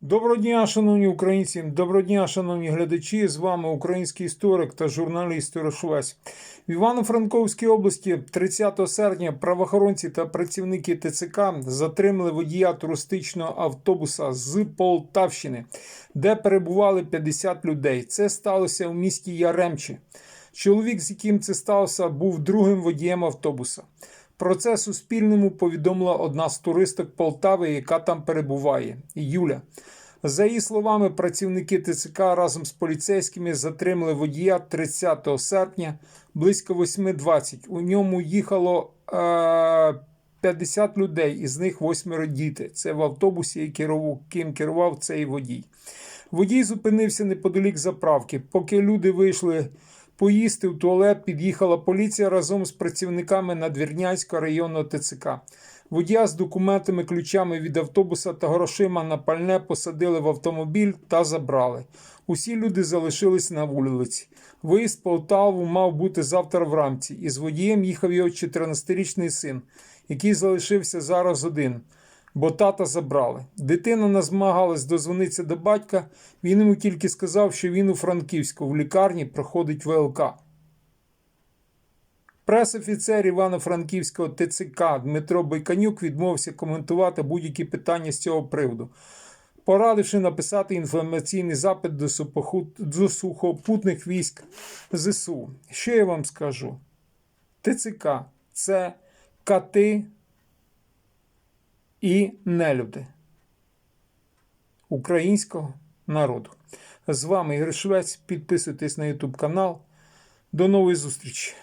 Доброго дня, шановні українці, доброго дня, шановні глядачі. З вами український історик та журналіст Ярошвець. В Івано-Франковській області 30 серпня правоохоронці та працівники ТЦК затримали водія туристичного автобуса з Полтавщини, де перебували 50 людей. Це сталося в місті Яремчі. Чоловік, з яким це сталося, був другим водієм автобуса. Про це Суспільному повідомила одна з туристок Полтави, яка там перебуває Юля. За її словами, працівники ТЦК разом з поліцейськими затримали водія 30 серпня близько 8.20. У ньому їхало е, 50 людей, із них восьмеро діти. Це в автобусі, яким керував, керував цей водій. Водій зупинився неподалік заправки. Поки люди вийшли поїсти в туалет, під'їхала поліція разом з працівниками Надвірнянського районного ТЦК. Водія з документами, ключами від автобуса та грошима на пальне посадили в автомобіль та забрали. Усі люди залишились на вулиці. Виїзд в Полтаву мав бути завтра вранці, і з водієм їхав його 14-річний син, який залишився зараз один, бо тата забрали. Дитина не змагалась дозвонитися до батька. Він йому тільки сказав, що він у Франківську в лікарні проходить ВЛК. Прес-офіцер Івано-Франківського ТЦК Дмитро Байканюк відмовився коментувати будь-які питання з цього приводу, порадивши написати інформаційний запит до, супоху- до сухопутних військ ЗСУ. Що я вам скажу? ТЦК це кати і нелюди українського народу. З вами Ігор Швець. Підписуйтесь на YouTube канал. До нової зустрічі!